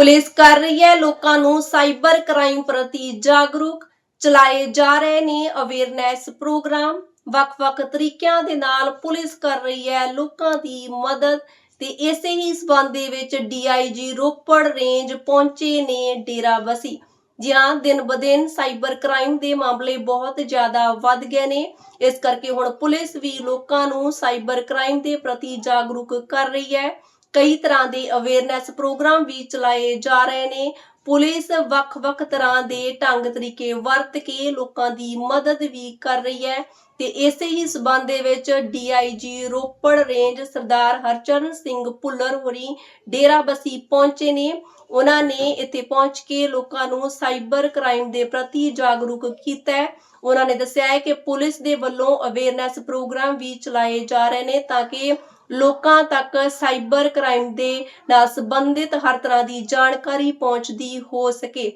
Police ਕਰ ਰਹੀ ਹੈ। ਲੋਕਾਂ ਨੂੰ ਸਾਈਬਰ ਕ੍ਰਾਈਮ ਪ੍ਰਤੀ ਜਾਗਰੂਕ ਚਲਾਏ ਜਾ ਰਹੇ ਨੇ। ਅਵੇਅਰਨੈਸ ਪ੍ਰੋਗਰਾਮ ਵੱਖ-ਵੱਖ ਤਰੀਕਿਆਂ ਦੇ ਨਾਲ ਪੁਲਿਸ ਕਰ ਰਹੀ ਹੈ। ਲੋਕਾਂ ਦੀ ਮਦਦ ਤੇ ਇਸੇ ਹੀ ਸਬੰਧ ਦੇ ਵਿੱਚ ਡੀਆਈਜੀ ਰੋਪੜ ਰੇਂਜ ਪਹੁੰਚੇ ਨੇ ਡੇਰਾ ਬਸੀ ਜਿਹਾਂ ਦਿਨ ਬਦਿਨ ਸਾਈਬਰ ਕ੍ਰਾਈਮ ਦੇ ਮਾਮਲੇ ਬਹੁਤ ਜ਼ਿਆਦਾ ਵੱਧ ਗਏ ਨੇ। ਇਸ ਕਰਕੇ ਹੁਣ ਪੁਲਿਸ ਵੀ ਲੋਕਾਂ ਨੂੰ ਸਾਈਬਰ ਕ੍ਰਾਈਮ ਦੇ ਪ੍ਰਤੀ ਜਾਗਰੂਕ ਕਰ ਰਹੀ ਹੈ। ਕਈ ਤਰ੍ਹਾਂ ਦੇ ਅਵੇਅਰਨੈਸ ਪ੍ਰੋਗਰਾਮ ਵੀ ਚਲਾਏ ਜਾ ਰਹੇ ਨੇ। ਪੁਲਿਸ ਵੱਖ-ਵੱਖ ਤਰ੍ਹਾਂ ਦੇ ਢੰਗ ਤਰੀਕੇ ਵਰਤ ਕੇ ਲੋਕਾਂ ਦੀ ਮਦਦ ਵੀ ਕਰ ਰਹੀ ਹੈ ਤੇ ਇਸੇ ਹੀ ਸਬੰਧ ਦੇ ਵਿੱਚ ਡੀਆਈਜੀ ਰੋਪੜ ਰੇਂਜ ਸਰਦਾਰ ਹਰਚਰਨ ਸਿੰਘ ਭੁੱਲਰ ਹੋਰੀ ਡੇਰਾਬਸੀ ਪਹੁੰਚੇ ਨੇ। ਉਹਨਾਂ ਨੇ ਇੱਥੇ ਪਹੁੰਚ ਕੇ ਲੋਕਾਂ ਨੂੰ ਸਾਈਬਰ ਕ੍ਰਾਈਮ ਦੇ ਪ੍ਰਤੀ ਜਾਗਰੂਕ ਕੀਤਾ ਹੈ। ਉਹਨਾਂ ਨੇ ਦੱਸਿਆ ਹੈ ਕਿ ਪੁਲਿਸ ਦੇ ਵੱਲੋਂ ਅਵੇਅਰਨੈਸ ਪ੍ਰੋਗਰਾਮ ਵੀ ਚਲਾਏ ਜਾ ਰਹੇ ਨੇ ਤਾਂ ਕਿ ਲੋਕਾਂ ਤੱਕ ਸਾਈਬਰ ਕ੍ਰਾਈਮ ਦੇ ਨਾਲ ਸੰਬੰਧਿਤ ਹਰ ਤਰ੍ਹਾਂ ਦੀ ਜਾਣਕਾਰੀ ਪਹੁੰਚਦੀ ਹੋ ਸਕੇ।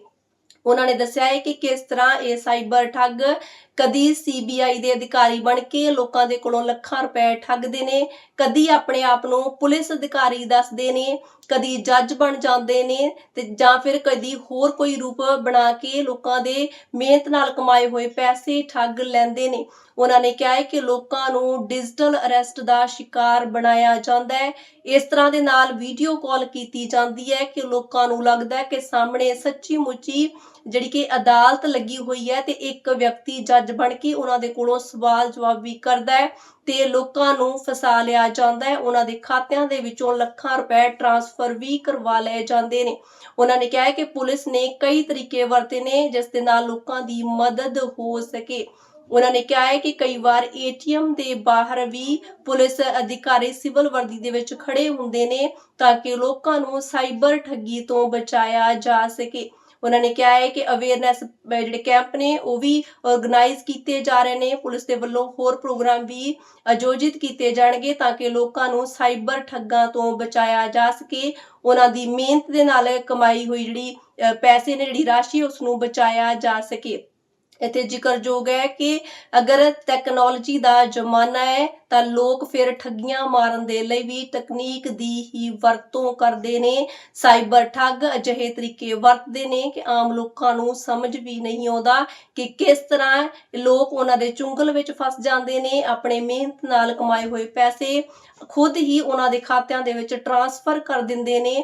ਉਹਨਾਂ ਨੇ ਦੱਸਿਆ ਹੈ ਕਿ ਕਿਸ ਤਰ੍ਹਾਂ ਇਹ ਸਾਈਬਰ ਠੱਗ ਕਦੀ ਸੀਬੀਆਈ ਦੇ ਅਧਿਕਾਰੀ ਬਣ ਕੇ ਲੋਕਾਂ ਦੇ ਕੋਲੋਂ ਲੱਖਾਂ ਰੁਪਏ ਠੱਗਦੇ ਨੇ, ਕਦੀ ਆਪਣੇ ਆਪ ਨੂੰ ਪੁਲਿਸ ਅਧਿਕਾਰੀ ਦੱਸਦੇ ਨੇ, ਕਦੀ ਜੱਜ ਬਣ ਜਾਂਦੇ ਨੇ ਤੇ ਜਾਂ ਫਿਰ ਕਦੀ ਹੋਰ ਕੋਈ ਰੂਪ ਬਣਾ ਕੇ ਲੋਕਾਂ ਦੇ ਮਿਹਨਤ ਨਾਲ ਕਮਾਏ ਹੋਏ ਪੈਸੇ ਠੱਗ ਲੈਂਦੇ ਨੇ। ਉਹਨਾਂ ਨੇ ਕਿਹਾ ਹੈ ਕਿ ਲੋਕਾਂ ਨੂੰ ਡਿਜੀਟਲ ਅਰੈਸਟ ਦਾ ਸ਼ਿਕਾਰ ਬਣਾਇਆ ਜਾਂਦਾ ਹੈ। ਇਸ ਤਰ੍ਹਾਂ ਦੇ ਨਾਲ ਵੀਡੀਓ ਕਾਲ ਕੀਤੀ ਜਾਂਦੀ ਹੈ ਕਿ ਲੋਕਾਂ ਨੂੰ ਲੱਗਦਾ ਹੈ ਕਿ ਸਾਹਮਣੇ ਸੱਚੀ ਮੁੱਚੀ ਜਿਹੜੀ ਕਿ ਅਦਾਲਤ ਲੱਗੀ ਹੋਈ ਹੈ ਤੇ ਇੱਕ ਵਿਅਕਤੀ ਜੱਜ ਬਣ ਕੇ ਉਹਨਾਂ ਦੇ ਕੋਲੋਂ ਸਵਾਲ ਜਵਾਬ ਵੀ ਕਰਦਾ ਹੈ ਤੇ ਲੋਕਾਂ ਨੂੰ ਫਸਾ ਲਿਆ ਜਾਂਦਾ ਹੈ। ਉਹਨਾਂ ਦੇ ਖਾਤਿਆਂ ਦੇ ਵਿੱਚੋਂ ਲੱਖਾਂ ਰੁਪਏ ਟਰਾਂਸਫਰ ਵੀ ਕਰਵਾ ਲਏ ਜਾਂਦੇ ਨੇ। ਉਹਨਾਂ ਨੇ ਕਿਹਾ ਹੈ ਕਿ ਪੁਲਿਸ ਨੇ ਕਈ ਤਰੀਕੇ ਵਰਤੇ ਨੇ ਜਿਸ ਦੇ ਨਾਲ ਲੋਕਾਂ ਦੀ ਮਦਦ ਹੋ ਸਕੇ। ਉਹਨਾਂ ਨੇ ਕਿਹਾ ਹੈ ਕਿ ਕਈ ਵਾਰ ਏਟੀਐਮ ਦੇ ਬਾਹਰ ਵੀ ਪੁਲਿਸ ਅਧਿਕਾਰੀ ਸਿਵਲ ਵਰਦੀ ਦੇ ਵਿੱਚ ਖੜੇ ਹੁੰਦੇ ਨੇ ਤਾਂ ਕਿ ਲੋਕਾਂ ਨੂੰ ਸਾਈਬਰ ਠੱਗੀ ਤੋਂ ਬਚਾਇਆ ਜਾ ਸਕੇ। ਉਹਨਾਂ ਨੇ ਕਿਹਾ ਹੈ ਕਿ ਅਵੇਅਰਨੈਸ ਜਿਹੜੇ ਕੈਂਪ ਨੇ, ਉਹ ਵੀ ਆਰਗੇਨਾਈਜ਼ ਕੀਤੇ ਜਾ ਰਹੇ ਨੇ। ਪੁਲਿਸ ਦੇ ਵੱਲੋਂ ਹੋਰ ਪ੍ਰੋਗਰਾਮ ਵੀ ਆਯੋਜਿਤ ਕੀਤੇ ਜਾਣਗੇ ਤਾਂ ਕਿ ਲੋਕਾਂ ਨੂੰ ਸਾਈਬਰ ਠੱਗਾਂ ਤੋਂ ਬਚਾਇਆ ਜਾ ਸਕੇ। ਉਹਨਾਂ ਦੀ ਮਿਹਨਤ ਦੇ ਨਾਲ ਕਮਾਈ ਹੋਈ ਜਿਹੜੀ ਪੈਸੇ ਨੇ ਜਿਹੜੀ ਰਾਸ਼ੀ ਉਸ ਨੂੰ ਬਚਾਇਆ ਜਾ ਸਕੇ। ਇੱਥੇ ਜ਼ਿਕਰਯੋਗ ਹੈ ਕਿ ਅਗਰ ਟੈਕਨੋਲੋਜੀ ਦਾ ਜ਼ਮਾਨਾ ਹੈ ਤਾਂ ਲੋਕ ਫਿਰ ਠੱਗੀਆਂ ਮਾਰਨ ਦੇ ਲਈ ਵੀ ਤਕਨੀਕ ਦੀ ਹੀ ਵਰਤੋਂ ਕਰਦੇ ਨੇ। ਸਾਈਬਰ ਠੱਗ ਅਜਿਹੇ ਤਰੀਕੇ ਵਰਤਦੇ ਨੇ ਕਿ ਆਮ ਲੋਕਾਂ ਨੂੰ ਸਮਝ ਵੀ ਨਹੀਂ ਆਉਂਦਾ ਕਿ ਕਿਸ ਤਰ੍ਹਾਂ ਲੋਕ ਉਹਨਾਂ ਦੇ ਚੁੰਗਲ ਵਿੱਚ ਫਸ ਜਾਂਦੇ ਨੇ, ਆਪਣੇ ਮਿਹਨਤ ਨਾਲ ਕਮਾਏ ਹੋਏ ਪੈਸੇ ਖੁਦ ਹੀ ਉਹਨਾਂ ਦੇ ਖਾਤਿਆਂ ਦੇ ਵਿੱਚ ਟ੍ਰਾਂਸਫਰ ਕਰ ਦਿੰਦੇ ਨੇ।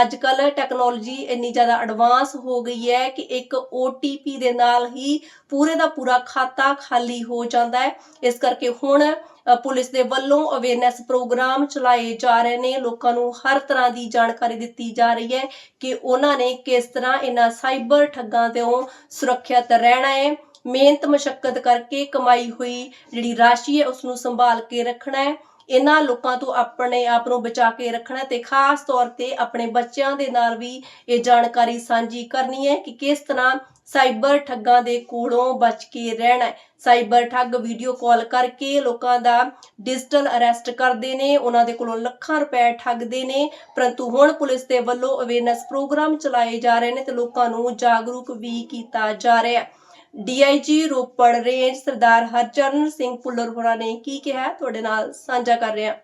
ਅੱਜ ਕੱਲ ਟੈਕਨੋਲੋਜੀ ਇੰਨੀ ਜ਼ਿਆਦਾ ਐਡਵਾਂਸ ਹੋ ਗਈ ਹੈ ਕਿ ਇੱਕ OTP ਦੇ ਨਾਲ ਹੀ ਪੂਰੇ ਦਾ ਪੂਰਾ ਖਾਤਾ ਖਾਲੀ ਹੋ ਜਾਂਦਾ ਹੈ। ਇਸ ਕਰਕੇ ਹੁਣ ਪੁਲਿਸ ਦੇ ਵੱਲੋਂ ਅਵੇਅਰਨੈਸ ਪ੍ਰੋਗਰਾਮ ਚਲਾਏ ਜਾ ਰਹੇ ਨੇ। ਲੋਕਾਂ ਨੂੰ ਹਰ ਤਰ੍ਹਾਂ ਦੀ ਜਾਣਕਾਰੀ ਦਿੱਤੀ ਜਾ ਰਹੀ ਹੈ ਕਿ ਉਹਨਾਂ ਨੇ ਕਿਸ ਤਰ੍ਹਾਂ ਇਹਨਾਂ ਸਾਈਬਰ ਠੱਗਾਂ ਤੋਂ ਸੁਰੱਖਿਅਤ ਰਹਿਣਾ ਹੈ। ਮਿਹਨਤ ਮਸ਼ੱਕਤ ਕਰਕੇ ਕਮਾਈ ਹੋਈ ਜਿਹੜੀ ਰਾਸ਼ੀ ਹੈ ਉਸ ਨੂੰ ਸੰਭਾਲ ਕੇ ਰੱਖਣਾ ਹੈ। ਇਹਨਾਂ ਲੋਕਾਂ ਤੋਂ ਆਪਣੇ ਆਪ ਨੂੰ ਬਚਾ ਕੇ ਰੱਖਣਾ ਤੇ ਖਾਸ ਤੌਰ ਤੇ ਆਪਣੇ ਬੱਚਿਆਂ ਦੇ ਨਾਲ ਵੀ ਇਹ ਜਾਣਕਾਰੀ ਸਾਂਝੀ ਕਰਨੀ ਹੈ ਕਿ ਕਿਸ ਤਰ੍ਹਾਂ ਸਾਈਬਰ ਠੱਗਾਂ ਦੇ ਕੋਲੋਂ ਬਚ ਕੇ ਰਹਿਣਾ ਹੈ। ਸਾਈਬਰ ਠੱਗ ਵੀਡੀਓ ਕਾਲ ਕਰਕੇ ਲੋਕਾਂ ਦਾ ਡਿਜੀਟਲ ਅਰੈਸਟ ਕਰਦੇ ਨੇ, ਉਹਨਾਂ ਦੇ ਕੋਲੋਂ ਲੱਖਾਂ ਰੁਪਏ ਠੱਗਦੇ ਨੇ, ਪਰੰਤੂ ਹੁਣ ਪੁਲਿਸ ਦੇ ਵੱਲੋਂ ਅਵੇਅਰਨੈਸ ਪ੍ਰੋਗਰਾਮ ਚਲਾਏ ਜਾ ਰਹੇ ਨੇ ਤੇ ਲੋਕਾਂ ਨੂੰ ਜਾਗਰੂਕ ਵੀ ਕੀਤਾ ਜਾ ਰਿਹਾ ਹੈ। ਡੀਆਈਜੀ ਰੋਪੜ ਰੇਂਜ ਸਰਦਾਰ ਹਰਚਰਨ ਸਿੰਘ ਪੁੱਲਰ ਹੋਰਾਂ ਨੇ ਕੀ ਕਿਹਾ? ਤੁਹਾਡੇ ਨਾਲ ਸਾਂਝਾ ਕਰ ਰਹੇ। ਹਾਂ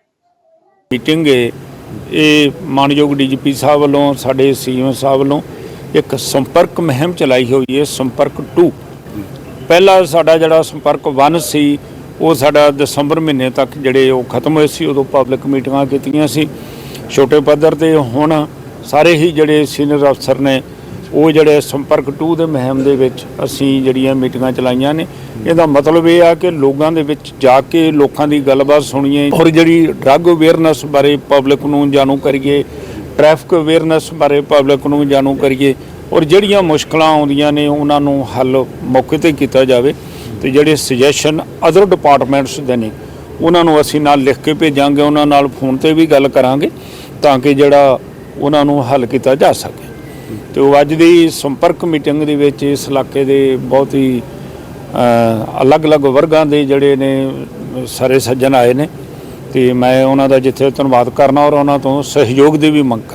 ਮੀਟਿੰਗ ਹੈ। ਇਹ ਮਾਨਯੋਗ ਡੀਜੀਪੀ ਸਾਹਿਬ ਵੱਲੋਂ, ਸਾਡੇ ਸੀਐਮ ਸਾਹਿਬ ਵੱਲੋਂ ਇੱਕ ਸੰਪਰਕ ਮੁਹਿੰਮ ਚਲਾਈ ਹੋਈ ਹੈ, ਸੰਪਰਕ 2 ਪਹਿਲਾ ਸਾਡਾ ਜਿਹੜਾ ਸੰਪਰਕ 1 ਸੀ, ਉਹ ਸਾਡਾ ਦਸੰਬਰ ਮਹੀਨੇ ਤੱਕ ਜਿਹੜੇ ਉਹ ਖਤਮ ਹੋਏ ਸੀ, ਉਦੋਂ ਪਬਲਿਕ ਮੀਟਿੰਗਾਂ ਕੀਤੀਆਂ ਸੀ। ਛੋਟੇ ਪੱਧਰ ਤੇ ਹੁਣ ਸਾਰੇ ਹੀ ਜਿਹੜੇ ਸੀਨੀਅਰ ਅਫਸਰ ਨੇ ਉਹ ਜਿਹੜੇ ਸੰਪਰਕ 2 ਦੇ ਮੁਹਿੰਮ ਦੇ ਵਿੱਚ ਅਸੀਂ ਜਿਹੜੀਆਂ ਮੀਟਿੰਗਾਂ ਚਲਾਈਆਂ ਨੇ, ਇਹਦਾ ਮਤਲਬ ਇਹ ਆ ਕਿ ਲੋਕਾਂ ਦੇ ਵਿੱਚ ਜਾ ਕੇ ਲੋਕਾਂ ਦੀ ਗੱਲਬਾਤ ਸੁਣੀਏ ਔਰ ਜਿਹੜੀ ਡਰੱਗ ਅਵੇਅਰਨੈਸ ਬਾਰੇ ਪਬਲਿਕ ਨੂੰ ਜਾਣੂ ਕਰੀਏ, ਟ੍ਰੈਫਿਕ ਅਵੇਅਰਨੈਸ ਬਾਰੇ ਪਬਲਿਕ ਨੂੰ ਜਾਣੂ ਕਰੀਏ, ਔਰ ਜਿਹੜੀਆਂ ਮੁਸ਼ਕਲਾਂ ਆਉਂਦੀਆਂ ਨੇ ਉਹਨਾਂ ਨੂੰ ਹੱਲ ਮੌਕੇ ਤੇ ਕੀਤਾ ਜਾਵੇ ਤੇ ਜਿਹੜੇ ਸੁਜੈਸ਼ਨ ਅਦਰ ਡਿਪਾਰਟਮੈਂਟਸ ਦੇ ਨੇ, ਉਹਨਾਂ ਨੂੰ ਅਸੀਂ ਨਾਲ ਲਿਖ ਕੇ ਭੇਜਾਂਗੇ, ਉਹਨਾਂ ਨਾਲ ਫੋਨ ਤੇ ਵੀ ਗੱਲ ਕਰਾਂਗੇ ਤਾਂ ਕਿ ਜਿਹੜਾ ਉਹਨਾਂ ਨੂੰ ਹੱਲ ਕੀਤਾ ਜਾ ਸਕੇ। ਤੇ ਉਹ ਅੱਜ ਦੀ ਸੰਪਰਕ ਮੀਟਿੰਗ ਦੇ ਵਿੱਚ ਇਸ ਇਲਾਕੇ ਦੇ ਬਹੁਤ ਹੀ ਅਲੱਗ-ਅਲੱਗ ਵਰਗਾਂ ਦੇ ਜਿਹੜੇ ਨੇ, ਸਾਰੇ ਸੱਜਣ ਆਏ ਨੇ। ਤੇ ਮੈਂ ਉਹਨਾਂ ਦਾ ਜਿੱਥੇ ਧੰਨਵਾਦ ਕਰਨਾ ਔਰ ਉਹਨਾਂ ਤੋਂ ਸਹਿਯੋਗ ਦੀ ਵੀ ਮੰਗ ਕਰਨਾ।